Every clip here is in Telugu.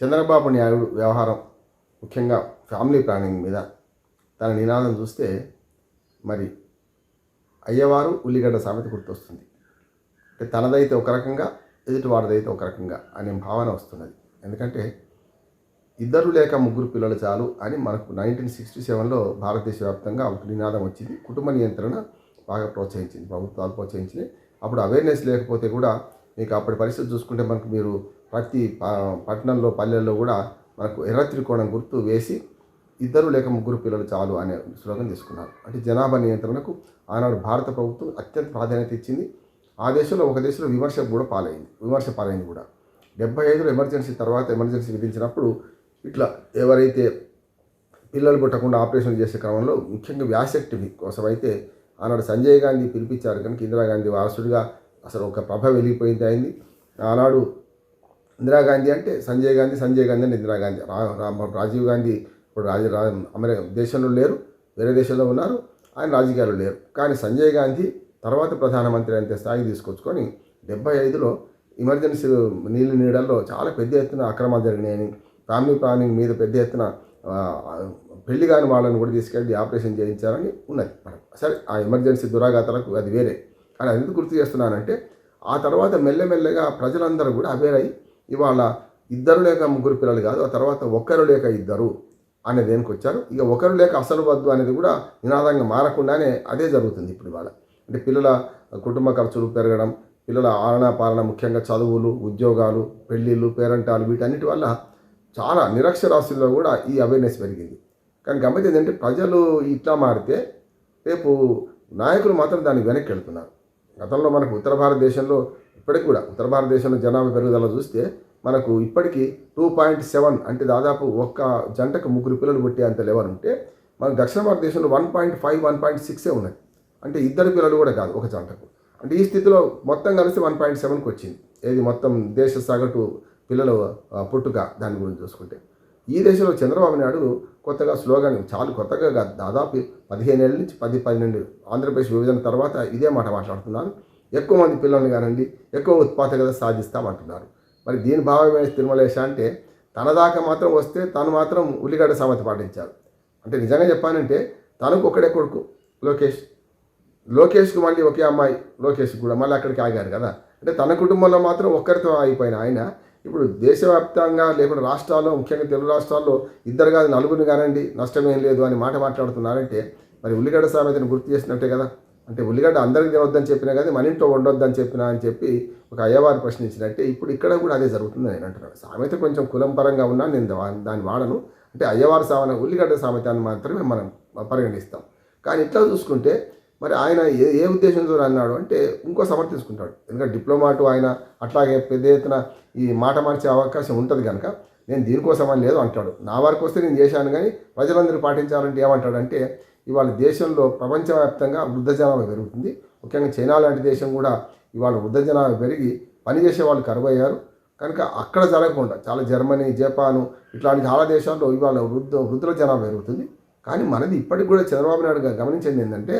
చంద్రబాబు నాయుడు వ్యవహారం ముఖ్యంగా ఫ్యామిలీ ప్లానింగ్ మీద తన నినాదం చూస్తే మరి అయ్యవారు ఉల్లిగడ్డ సామెత గుర్తొస్తుంది. అంటే తనదైతే ఒక రకంగా ఎదుటివాటిదైతే ఒక రకంగా అనే భావన వస్తున్నది. ఎందుకంటే ఇద్దరు లేక ముగ్గురు పిల్లలు చాలు అని మనకు నైన్టీన్ సిక్స్టీ సెవెన్లో భారతదేశ వ్యాప్తంగా ఒక నినాదం వచ్చింది. కుటుంబ నియంత్రణ బాగా ప్రోత్సహించింది ప్రభుత్వాలు ప్రోత్సహించినాయి. అప్పుడు అవేర్నెస్ లేకపోతే కూడా మీకు అప్పటి పరిస్థితి చూసుకుంటే మనకు మీరు ప్రతి పట్టణంలో పల్లెల్లో కూడా మనకు ఎర్ర త్రికోణం గుర్తు వేసి ఇద్దరు లేక ముగ్గురు పిల్లలు చాలు అనే స్లోగన్ తీసుకున్నారు. అంటే జనాభా నియంత్రణకు ఆనాడు భారత ప్రభుత్వం అత్యంత ప్రాధాన్యత ఇచ్చింది. ఆ దేశంలో ఒక దేశంలో విమర్శకు కూడా పాలైంది. విమర్శ పాలైంది కూడా. డెబ్బై ఐదులో ఎమర్జెన్సీ తర్వాత ఎమర్జెన్సీ విధించినప్పుడు ఇట్లా ఎవరైతే పిల్లలు పుట్టకుండా ఆపరేషన్ చేసే క్రమంలో ముఖ్యంగా వ్యాసెక్టమీ కోసం అయితే ఆనాడు సంజయ్ గాంధీ పిలిపించారు కనుక ఇందిరాగాంధీ వారసుడిగా అసలు ఒక ప్రభ వెలిగిపోయింది అయింది. ఆనాడు ఇందిరాగాంధీ అంటే సంజయ్ గాంధీ సంజయ్ గాంధీ అంటే ఇందిరాగాంధీ రా రాజీవ్ గాంధీ ఇప్పుడు రాజీ అమెరికా దేశంలో లేరు వేరే దేశంలో ఉన్నారు ఆయన రాజకీయాలు లేరు. కానీ సంజయ్ గాంధీ తర్వాత ప్రధానమంత్రి అంతే స్థాయి తీసుకొచ్చుకొని డెబ్బై ఐదులో ఎమర్జెన్సీ నీళ్ళు నీడల్లో చాలా పెద్ద ఎత్తున అక్రమాలు జరిగినాయని ఫ్యామిలీ ప్లానింగ్ మీద పెద్ద ఎత్తున పెళ్ళి కాని వాళ్ళని కూడా తీసుకెళ్ళి ఆపరేషన్ చేయించారని ఉన్నది. మనం సరే ఆ ఎమర్జెన్సీ దురాఘాతాలకు అది వేరే. కానీ అది ఎందుకు గుర్తు చేస్తున్నానంటే ఆ తర్వాత మెల్లమెల్లగా ప్రజలందరూ కూడా అవేర్ అయ్యి ఇవాళ ఇద్దరు లేక ముగ్గురు పిల్లలు కాదు ఆ తర్వాత ఒకరు లేక ఇద్దరు అనే దేనికి వచ్చారు. ఇక ఒకరు లేక అసలు వద్దు అనేది కూడా నినాదంగా మారకుండానే అదే జరుగుతుంది ఇప్పుడు ఇవాళ. అంటే పిల్లల కుటుంబ ఖర్చులు పెరగడం పిల్లల ఆలన పాలన ముఖ్యంగా చదువులు ఉద్యోగాలు పెళ్ళిళ్ళు పేరంటాలు వీటన్నిటి వల్ల చాలా నిరక్షరాస్యుల్లో కూడా ఈ అవేర్నెస్ పెరిగింది. కానీ గమ్మతి ఏంటంటే ప్రజలు ఇట్లా మారితే రేపు నాయకులు మాత్రం దాన్ని వెనక్కి వెళ్తున్నారు. గతంలో మనకు ఉత్తర భారతదేశంలో ఇప్పటికి కూడా ఉత్తర భారతదేశంలో జనాభా పెరుగుదల చూస్తే మనకు ఇప్పటికీ టూ పాయింట్ సెవెన్ అంటే దాదాపు ఒక్క జంటకు ముగ్గురు పిల్లలు పుట్టే అంత లెవెల్ ఉంటే మనకు దక్షిణ భారతదేశంలో one point five one point సిక్సే ఉన్నాయి అంటే ఇద్దరు పిల్లలు కూడా కాదు ఒక జంటకు. అంటే ఈ స్థితిలో మొత్తం కలిసి వన్ పాయింట్ సెవెన్కి వచ్చింది. ఏది మొత్తం దేశ సగటు పిల్లలు పుట్టుక దాని గురించి చూసుకుంటే. ఈ దేశంలో చంద్రబాబు నాయుడు కొత్తగా స్లోగన్ చాలా కొత్తగా కాదు దాదాపు పదిహేను ఏళ్ళ నుంచి పది పన్నెండు ఆంధ్రప్రదేశ్ విభజన తర్వాత ఇదే మాట మాట్లాడుతున్నాను. ఎక్కువ మంది పిల్లల్ని కానండి ఎక్కువ ఉత్పాదకత సాధిస్తామంటున్నారు. మరి దీని భావమే తిరుమలేశ అంటే తన దాకా మాత్రం వస్తే తను మాత్రం ఉల్లిగడ్డ సామెత పాటించారు. అంటే నిజంగా చెప్పానంటే తనకు ఒకడే కొడుకు లోకేష్. లోకేష్కి మళ్ళీ ఒకే అమ్మాయి లోకేష్ కూడా మళ్ళీ అక్కడికి ఆగారు కదా. అంటే తన కుటుంబంలో మాత్రం ఒక్కరితో అయిపోయిన ఆయన. ఇప్పుడు దేశవ్యాప్తంగా లేకుండా రాష్ట్రాల్లో ముఖ్యంగా తెలుగు రాష్ట్రాల్లో ఇద్దరు కాదు నలుగురిని కానండి నష్టమేం లేదు అని మాట మాట్లాడుతున్నారంటే మరి ఉల్లిగడ్డ సామెతను గుర్తు చేసినట్టే కదా. అంటే ఉల్లిగడ్డ అందరికి తినొద్దని చెప్పినా కానీ మన ఇంట్లో వండొద్దని చెప్పినా అని చెప్పి ఒక అయ్యవారు ప్రశ్నించినట్టే ఇప్పుడు ఇక్కడ కూడా అదే జరుగుతుంది నేను అంటున్నాను. సామెత కొంచెం కులం పరంగా ఉన్నా నేను దాన్ని వాడను. అంటే అయ్యవారు సామెత ఉల్లిగడ్డ సామెతాన్ని మాత్రమే మనం పరిగణిస్తాం. కానీ ఇట్లా చూసుకుంటే మరి ఆయన ఏ ఏ ఉద్దేశంతో అన్నాడు అంటే ఇంకో సమర్థించుకుంటాడు ఎందుకంటే డిప్లొమాటు ఆయన అట్లాగే పెద్ద ఎత్తున ఈ మాట మార్చే అవకాశం ఉంటుంది కనుక నేను దీనికోసం అని లేదు అంటాడు. నా వరకు వస్తే నేను చేశాను కానీ ప్రజలందరూ పాటించాలంటే ఏమంటాడంటే ఇవాళ దేశంలో ప్రపంచవ్యాప్తంగా వృద్ధ జనాభా పెరుగుతుంది. ముఖ్యంగా చైనా లాంటి దేశం కూడా ఇవాళ వృద్ధ జనాభా పెరిగి పనిచేసే వాళ్ళు కరువయ్యారు. కనుక అక్కడ జరగకుండా చాలా జర్మనీ జపాను ఇట్లాంటి చాలా దేశాల్లో ఇవాళ వృద్ధ వృద్ధుల జనాభా పెరుగుతుంది. కానీ మనది ఇప్పటికి కూడా చంద్రబాబు నాయుడు గారు గమనించింది ఏంటంటే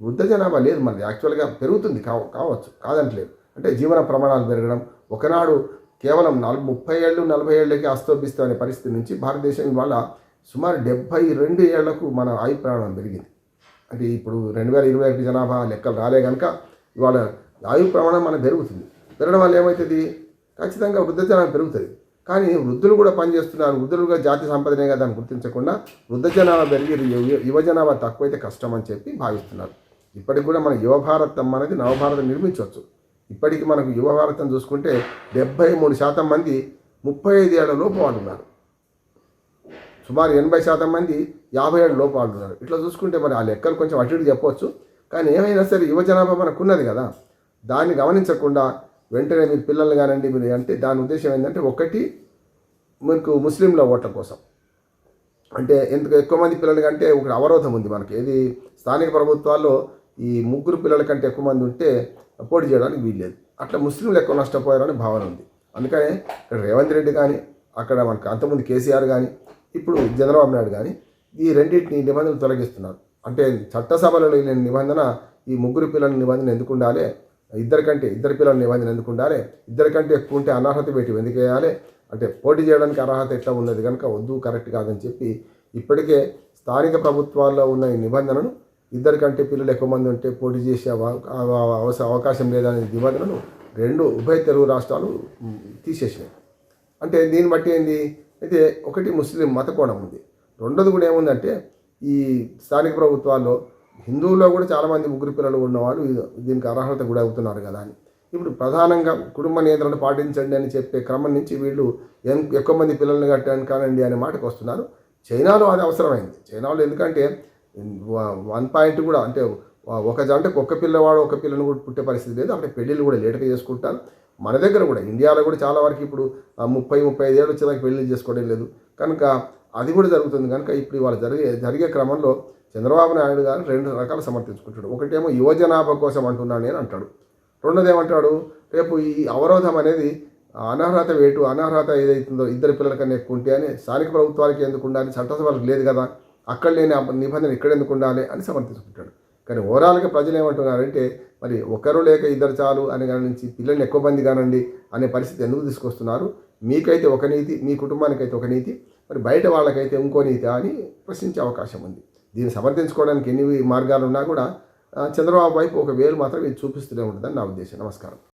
వృద్ధ జనాభా లేదు మనది యాక్చువల్గా పెరుగుతుంది కావ కావచ్చు కాదంటలేదు. అంటే జీవన ప్రమాణాలు పెరగడం ఒకనాడు కేవలం నలభై ముప్పై ఏళ్ళు నలభై ఏళ్ళకి అస్తోపిస్తా అనే పరిస్థితి నుంచి భారతదేశం ఇవాళ సుమారు డెబ్భై రెండు ఏళ్ళకు మన ఆయు ప్రమాణం పెరిగింది. అంటే ఇప్పుడు రెండు వేల ఇరవై ఒకటి జనాభా లెక్కలు రాలే కనుక ఇవాళ ఆయు ప్రమాణం మనం పెరుగుతుంది. పెరగడం వల్ల ఏమవుతుంది? ఖచ్చితంగా వృద్ధ జనాభా పెరుగుతుంది. కానీ వృద్ధులు కూడా పనిచేస్తున్నారు. వృద్ధులుగా జాతి సంపదనే కదా అని గుర్తించకుండా వృద్ధ జనాభా పెరిగి యువ- యువ జనాభా తక్కువైతే కష్టం అని చెప్పి భావిస్తున్నారు. ఇప్పటికి కూడా మన యువభారతం అనేది నవభారతం నిర్మించవచ్చు. ఇప్పటికి మనకు యువభారతం చూసుకుంటే డెబ్బై మూడు శాతం మంది ముప్పై ఐదు ఏళ్ళ లోపు వాళ్ళు ఉన్నారు. సుమారు ఎనభై శాతం మంది యాభై ఏడు లోపు ఆడుతున్నారు ఉన్నారు ఇట్లా చూసుకుంటే మరి ఆ లెక్కలు కొంచెం అటు ఇటు చెప్పవచ్చు కానీ ఏమైనా సరే యువ జనాభా మనకున్నది కదా. దాన్ని గమనించకుండా వెంటనే మీరు పిల్లలు కానండి మీరు అంటే దాని ఉద్దేశం ఏంటంటే ఒకటి మనకు ముస్లింల ఓట్ల కోసం. అంటే ఎందుకు ఎక్కువ మంది పిల్లల కంటే ఒక అవరోధం ఉంది మనకి. ఏది స్థానిక ప్రభుత్వాల్లో ఈ ముగ్గురు పిల్లల కంటే ఎక్కువ మంది ఉంటే పోటీ చేయడానికి వీల్లేదు. అట్లా ముస్లింలు ఎక్కువ నష్టపోయారని భావన ఉంది. అందుకనే ఇక్కడ రేవంత్ రెడ్డి కానీ అక్కడ మనకు అంతకుముందు కేసీఆర్ కానీ ఇప్పుడు చంద్రబాబు నాయుడు కానీ ఈ రెండింటిని నిబంధనలు తొలగిస్తున్నారు. అంటే చట్టసభలో లేని నిబంధన ఈ ముగ్గురు పిల్లల నిబంధన ఎందుకు ఉండాలి? ఇద్దరికంటే ఇద్దరు పిల్లల నిబంధన ఎందుకు ఉండాలి? ఇద్దరికంటే ఎక్కువ ఉంటే అనర్హత పెట్టి ఎందుకు వేయాలి? అంటే పోటీ చేయడానికి అర్హత ఎట్లా ఉన్నది కనుక వద్దు కరెక్ట్ కాదని చెప్పి ఇప్పటికే స్థానిక ప్రభుత్వాల్లో ఉన్న ఈ నిబంధనను ఇద్దరికంటే పిల్లలు ఎక్కువ మంది ఉంటే పోటీ చేసే అవస- అవకాశం లేదనే నిబంధనను రెండు ఉభయ తెలుగు రాష్ట్రాలు తీసేసినాయి. అంటే దీన్ని బట్టి ఏంది? అయితే ఒకటి ముస్లిం మత కోణం ఉంది. రెండోది కూడా ఏముందంటే ఈ స్థానిక ప్రభుత్వాల్లో హిందువుల్లో కూడా చాలామంది ముగ్గురు పిల్లలు ఉన్నవాళ్ళు దీనికి అర్హత కూడా అవుతున్నారు కదా అని. ఇప్పుడు ప్రధానంగా కుటుంబ నియంత్రణ పాటించండి అని చెప్పే క్రమం నుంచి వీళ్ళు ఎక్కువ మంది పిల్లల్ని కట్టండి కానండి అనే మాటకు వస్తున్నారు. చైనాలో అది అవసరమైంది. చైనాలో ఎందుకంటే వన్ పాయింట్ కూడా అంటే ఒక జంటకు ఒక్క పిల్లవాడు ఒక పిల్లని కూడా పుట్టే పరిస్థితి లేదు. అక్కడ పెళ్ళిళ్ళు కూడా లేటుగా చేసుకుంటారు. మన దగ్గర కూడా ఇండియాలో కూడా చాలా వరకు ఇప్పుడు ముప్పై ముప్పై ఐదు ఏళ్ళు వచ్చేదాకా పెళ్ళి చేసుకోవడం లేదు. కనుక అది కూడా జరుగుతుంది. కనుక ఇప్పుడు ఇవాళ జరిగే జరిగే క్రమంలో చంద్రబాబు నాయుడు గారు రెండు రకాలు సమర్థించుకుంటాడు ఒకటేమో యువజనాభా కోసం అంటున్నాను నేను అంటాడు. రెండోది ఏమంటాడు? రేపు ఈ అవరోధం అనేది అనర్హత వేటు అనర్హత ఏదైతుందో ఇద్దరు పిల్లల కన్నా ఎక్కువ ఉంటే అని స్థానిక ప్రభుత్వాలకి ఎందుకు ఉండాలి? చట్టసభలకు లేదు కదా. అక్కడ లేని నిబంధన ఇక్కడ ఎందుకు ఉండాలి? అని సమర్థించుకుంటాడు కానీ ఓవరాల్గా ప్రజలు ఏమంటున్నారంటే మరి ఒకరు లేక ఇద్దరు చాలు అని కాని నుంచి పిల్లల్ని ఎక్కువ మంది కానండి అనే పరిస్థితి ఎందుకు తీసుకొస్తున్నారు? మీకైతే ఒక నీతి మీ కుటుంబానికైతే ఒక నీతి మరి బయట వాళ్ళకైతే ఇంకో నీతి అని ప్రశ్నించే అవకాశం ఉంది. దీన్ని సమర్థించుకోవడానికి ఎన్ని మార్గాలు ఉన్నా కూడా చంద్రబాబు వైపు ఒక వేలు మాత్రం ఇది చూపిస్తూనే ఉంటుందని నా ఉద్దేశం. నమస్కారం.